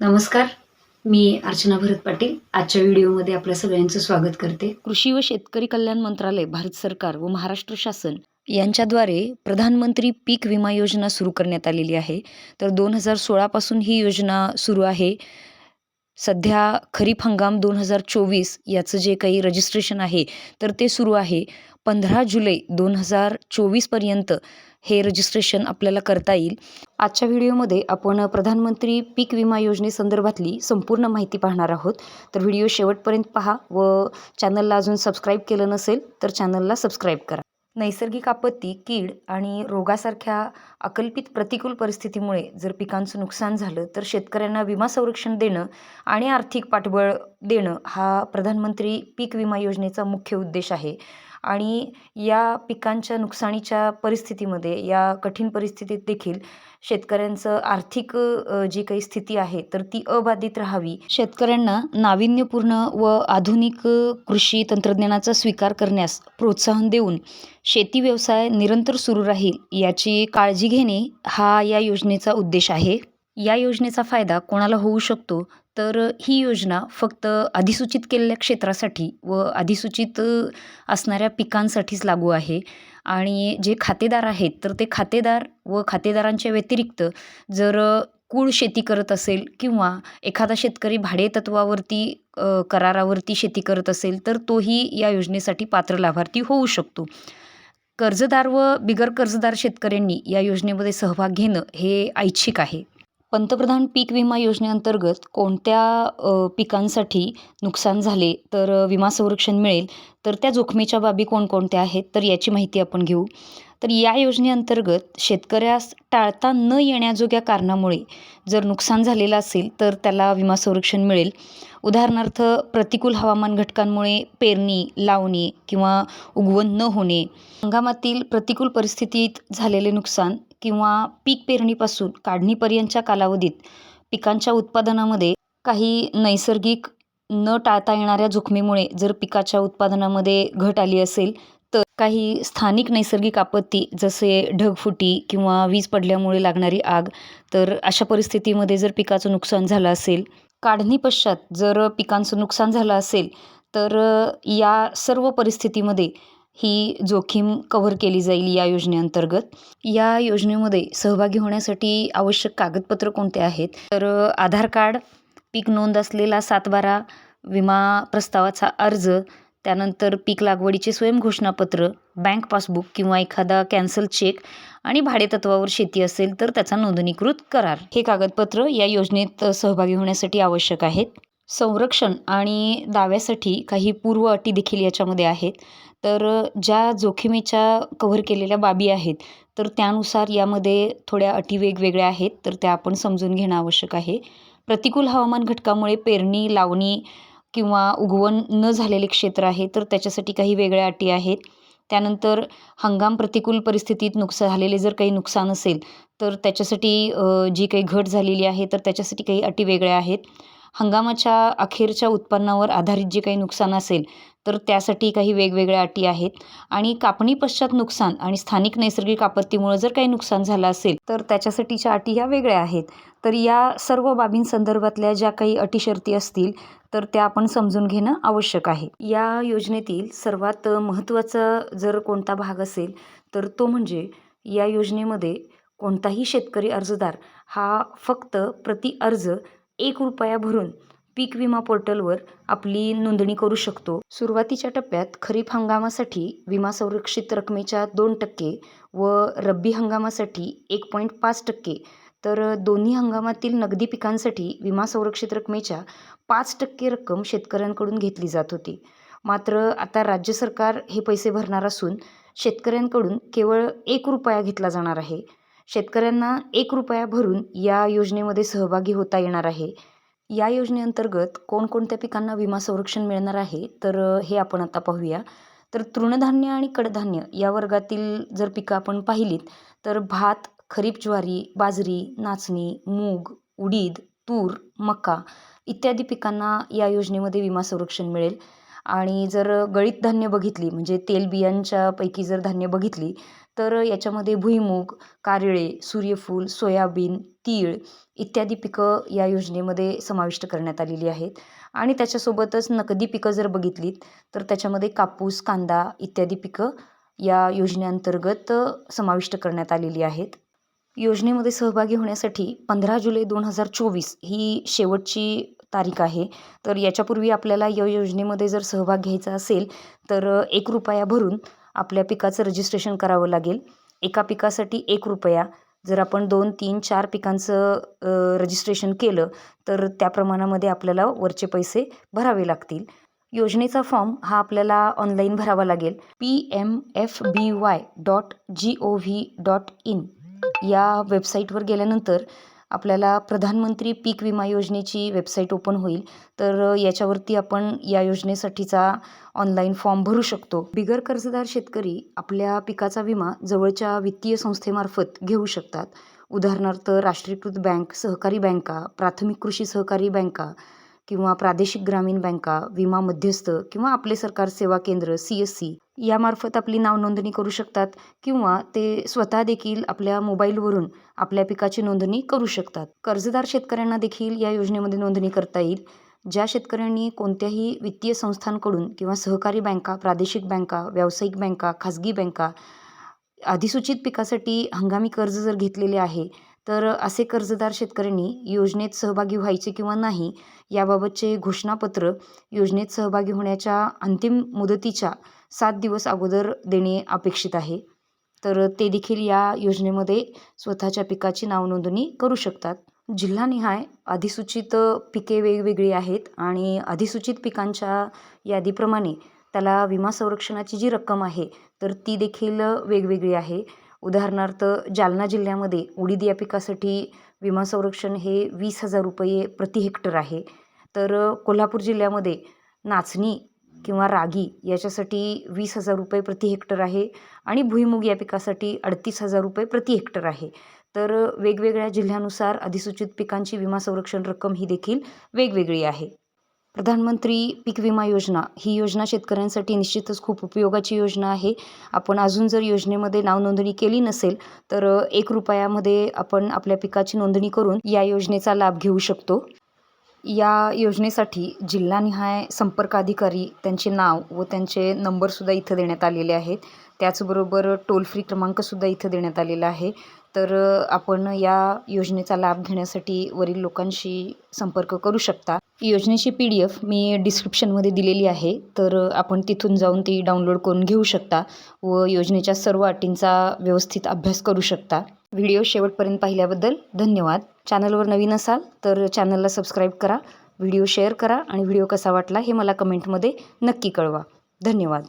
नमस्कार मी अर्चना भरत पाटील. आजच्या व्हिडिओमध्ये आपल्या सगळ्यांचं स्वागत करते. कृषी व शेतकरी कल्याण मंत्रालय भारत सरकार व महाराष्ट्र शासन यांच्याद्वारे प्रधानमंत्री पीक विमा योजना सुरू करण्यात आलेली आहे. तर दोन हजार सोळापासून ही योजना सुरू आहे. सध्या खरीप हंगाम दोन हजार चोवीस याचं जे काही रजिस्ट्रेशन आहे तर ते सुरू आहे. पंधरा जुलै दोन हजार चोवीसपर्यंत हे रजिस्ट्रेशन आपल्याला करता येईल. आजच्या व्हिडिओमध्ये आपण प्रधानमंत्री पीक विमा योजनेसंदर्भातली संपूर्ण माहिती पाहणार आहोत. तर व्हिडिओ शेवटपर्यंत पहा व चॅनलला अजून सबस्क्राईब केलं नसेल तर चॅनलला सबस्क्राईब करा. नैसर्गिक आपत्ती कीड आणि रोगासारख्या अकल्पित प्रतिकूल परिस्थितीमुळे जर पिकांचं नुकसान झालं तर शेतकऱ्यांना विमा संरक्षण देणं आणि आर्थिक पाठबळ देणं हा प्रधानमंत्री पीक विमा योजनेचा मुख्य उद्देश आहे. आणि या पिकांच्या नुकसानीच्या परिस्थितीमध्ये या कठीण परिस्थितीत देखील शेतकऱ्यांचं आर्थिक जी काही स्थिती आहे तर ती अबाधित राहावी. शेतकऱ्यांना नाविन्यपूर्ण व आधुनिक कृषी तंत्रज्ञानाचा स्वीकार करण्यास प्रोत्साहन देऊन शेती व्यवसाय निरंतर सुरू राहील याची काळजी घेणे हा या योजनेचा उद्देश आहे. या योजनेचा फायदा कोणाला होऊ शकतो? तर ही योजना फक्त अधिसूचित केलेल्या क्षेत्रासाठी व अधिसूचित असणाऱ्या पिकांसाठीच लागू आहे. आणि जे खातेदार आहेत तर ते खातेदार व खातेदारांच्या व्यतिरिक्त जर कुळ कूळ शेती करत असेल किंवा एखादा शेतकरी भाडेतत्वावरती करारावरती शेती करत असेल तर तोही या योजनेसाठी पात्र लाभार्थी होऊ शकतो. कर्जदार व बिगर कर्जदार शेतकऱ्यांनी या योजनेमध्ये सहभाग घेणं हे ऐच्छिक आहे. पंतप्रधान पीक विमा योजनेअंतर्गत कोणत्या पिकांसाठी नुकसान झाले तर विमा संरक्षण मिळेल तर त्या जोखमीच्या बाबी कोणकोणत्या आहेत तर याची माहिती आपण घेऊ. तर या योजनेअंतर्गत शेतकऱ्यास टाळता न येण्याजोग्या कारणामुळे जर नुकसान झालेलं असेल तर त्याला विमा संरक्षण मिळेल. उदाहरणार्थ प्रतिकूल हवामान घटकांमुळे पेरणी लावणी किंवा उगवण न होणे हंगामातील प्रतिकूल परिस्थितीत झालेले नुकसान किंवा पीक पेरणीपासून काढणीपर्यंतच्या कालावधीत पिकांच्या उत्पादनामध्ये काही नैसर्गिक न टाळता येणाऱ्या जोखमीमुळे जर पिकाच्या उत्पादनामध्ये घट आली असेल तर काही स्थानिक नैसर्गिक आपत्ती जसे ढगफुटी किंवा वीज पडल्यामुळे लागणारी आग तर अशा परिस्थितीमध्ये जर पिकाचं नुकसान झालं असेल काढणी पश्चात जर पिकांचं नुकसान झालं असेल तर या सर्व परिस्थितीमध्ये ही जोखीम कव्हर केली जाईल या योजनेअंतर्गत. या योजनेमध्ये सहभागी होण्यासाठी आवश्यक कागदपत्र कोणते आहेत? तर आधार कार्ड पीक नोंद असलेला सातबारा विमा प्रस्तावाचा अर्ज त्यानंतर पीक लागवडीचे स्वयंघोषणापत्र बँक पासबुक किंवा एखादा कॅन्सल चेक आणि भाडेतत्वावर शेती असेल तर त्याचा नोंदणीकृत करार. हे कागदपत्र या योजनेत सहभागी होण्यासाठी आवश्यक आहेत. संरक्षण आणि दाव्यासाठी काही पूर्व अटी देखील याच्यामध्ये आहेत. तर ज्या जोखमीच्या कव्हर केलेल्या बाबी आहेत तर त्यानुसार यामध्ये थोड्या अटी वेगवेगळ्या आहेत तर त्या आपण समजून घेणं आवश्यक आहे. प्रतिकूल हवामान घटकामुळे पेरणी लावणी किंवा उगवण न झालेले क्षेत्र आहे तर त्याच्यासाठी काही वेगळ्या अटी आहेत. त्यानंतर हंगाम प्रतिकूल परिस्थितीत नुकसान झालेले जर काही नुकसान असेल तर त्याच्यासाठी जी काही घट झालेली आहे तर त्याच्यासाठी काही अटी वेगळ्या आहेत. हंगामाच्या अखेरच्या उत्पन्नावर आधारित जे काही नुकसान असेल तर त्यासाठी काही वेगवेगळ्या अटी आहेत. आणि कापणी पश्चात नुकसान आणि स्थानिक नैसर्गिक आपत्तीमुळे जर काही नुकसान झालं असेल तर त्याच्यासाठीच्या अटी ह्या वेगळ्या आहेत. तर या सर्व बाबींसंदर्भातल्या ज्या काही अटी शर्ती असतील तर त्या आपण समजून घेणं आवश्यक आहे. या योजनेतील सर्वात महत्त्वाचा जर कोणता भाग असेल तर तो म्हणजे या योजनेमध्ये कोणताही शेतकरी अर्जदार हा फक्त प्रति अर्ज एक रुपया भरून पीक विमा पोर्टलवर आपली नोंदणी करू शकतो. सुरुवातीच्या टप्प्यात खरीप हंगामासाठी विमा संरक्षित रकमेच्या दोन टक्के व रब्बी हंगामासाठी एक पॉईंट पाच टक्के तर दोन्ही हंगामातील नगदी पिकांसाठी विमा संरक्षित रकमेच्या पाच टक्के रक्कम शेतकऱ्यांकडून घेतली जात होती. मात्र आता राज्य सरकार हे पैसे भरणार असून शेतकऱ्यांकडून केवळ एक रुपया घेतला जाणार आहे. शेतकऱ्यांना एक रुपया भरून या योजनेमध्ये सहभागी होता येणार आहे. या योजनेअंतर्गत कोणकोणत्या पिकांना विमा संरक्षण मिळणार आहे तर हे आपण आता पाहूया. तर तृणधान्य आणि कडधान्य या वर्गातील जर पिकं आपण पाहिलीत तर भात खरीप ज्वारी बाजरी नाचणी मूग उडीद तूर मका इत्यादी पिकांना या योजनेमध्ये विमा संरक्षण मिळेल. आणि जर गळीत धान्य बघितली म्हणजे तेलबियांच्या पैकी जर धान्य बघितली तर याच्यामध्ये भुईमूग कारळे सूर्यफूल सोयाबीन तीळ इत्यादी पिकं या योजनेमध्ये समाविष्ट करण्यात आलेली आहेत. आणि त्याच्यासोबतच नगदी पिकं जर बघितलीत तर त्याच्यामध्ये कापूस कांदा इत्यादी पिकं या योजनेअंतर्गत समाविष्ट करण्यात आलेली आहेत. योजनेमध्ये सहभागी होण्यासाठी पंधरा जुलै दोन हजार चोवीस ही शेवटची तारीख आहे. तर याच्यापूर्वी आपल्याला या योजनेमध्ये जर सहभाग घ्यायचा असेल तर एक रुपया भरून आपल्या पिकाचं रजिस्ट्रेशन करावं लागेल. एका पिकासाठी एक रुपया. जर आपण दोन तीन चार पिकांचं रजिस्ट्रेशन केलं तर त्या प्रमाणामध्ये आपल्याला वरचे पैसे भरावे लागतील. योजनेचा फॉर्म हा आपल्याला ऑनलाईन भरावा लागेल. P M F B Y dot G O V dot in या वेबसाईटवर गेल्यानंतर आपल्याला प्रधानमंत्री पीक विमा योजनेची वेबसाईट ओपन होईल. तर याच्यावरती आपण या योजनेसाठीचा ऑनलाईन फॉर्म भरू शकतो. बिगर कर्जदार शेतकरी आपल्या पिकाचा विमा जवळच्या वित्तीय संस्थेमार्फत घेऊ शकतात. उदाहरणार्थ राष्ट्रीयकृत बँक सहकारी बँका प्राथमिक कृषी सहकारी बँका किंवा प्रादेशिक ग्रामीण बँका विमा मध्यस्थ किंवा आपले सरकार सेवा केंद्र सी एस सी यामार्फत आपली नाव नोंदणी करू शकतात किंवा ते स्वतः देखील आपल्या मोबाईलवरून आपल्या पिकाची नोंदणी करू शकतात. कर्जदार शेतकऱ्यांना देखील या योजनेमध्ये नोंदणी करता येईल ज्या शेतकऱ्यांनी कोणत्याही वित्तीय संस्थांकडून किंवा सहकारी बँका प्रादेशिक बँका व्यावसायिक बँका खाजगी बँका अधिसूचित पिकासाठी हंगामी कर्ज जर घेतलेले आहे तर असे कर्जदार शेतकऱ्यांनी योजनेत सहभागी व्हायचे किंवा नाही याबाबतचे घोषणापत्र योजनेत सहभागी होण्याच्या अंतिम मुदतीच्या सात दिवस अगोदर देणे अपेक्षित आहे. तर ते देखील या योजनेमध्ये स्वतःच्या पिकाची नावनोंदणी करू शकतात. जिल्हानिहाय अधिसूचित पिके वेगवेगळी आहेत आणि अधिसूचित पिकांच्या यादीप्रमाणे त्याला विमा संरक्षणाची जी रक्कम आहे तर ती देखील वेगवेगळी आहे. उदाहरणार्थ जालना जिल्ह्यामध्ये उडीद या पिकासाठी विमा संरक्षण हे वीस हजार रुपये प्रति हेक्टर आहे. तर कोल्हापूर जिल्ह्यामध्ये नाचणी किंवा रागी याच्यासाठी वीस हजार रुपये प्रति हेक्टर आहे आणि भुईमुग या पिकासाठी अडतीस हजार रुपये प्रति हेक्टर आहे. तर वेगवेगळ्या जिल्ह्यानुसार अधिसूचित पिकांची विमा संरक्षण रक्कम ही देखील वेगवेगळी आहे. प्रधानमंत्री पीक विमा योजना. ही योजना शेतकऱ्यांसाठी निश्चितच खूप उपयोगाची योजना आहे. आपण अजून जर योजनेमध्ये नावनोंदणी केली नसेल तर एक रुपयामध्ये आपण आपल्या पिकाची नोंदणी करून या योजनेचा लाभ घेऊ शकतो. या योजनेसाठी जिल्हानिहाय संपर्क अधिकारी त्यांचे नाव व त्यांचे नंबरसुद्धा इथं देण्यात आलेले आहेत. त्याचबरोबर टोल फ्री क्रमांकसुद्धा इथं देण्यात आलेला आहे. तर आपण या योजनेचा लाभ घेण्यासाठी वरील लोकांशी संपर्क करू शकता. योजनेची पी डी एफ मी डिस्क्रिप्शनमध्ये दिलेली आहे. तर आपण तिथून जाऊन ती डाउनलोड करून घेऊ शकता व योजनेच्या सर्व अटींचा व्यवस्थित अभ्यास करू शकता. व्हिडिओ शेवटपर्यंत पाहिल्याबद्दल धन्यवाद. चॅनलवर नवीन असाल तर चॅनलला सबस्क्राईब करा व्हिडिओ शेअर करा आणि व्हिडिओ कसा वाटला हे मला कमेंटमध्ये नक्की कळवा. धन्यवाद.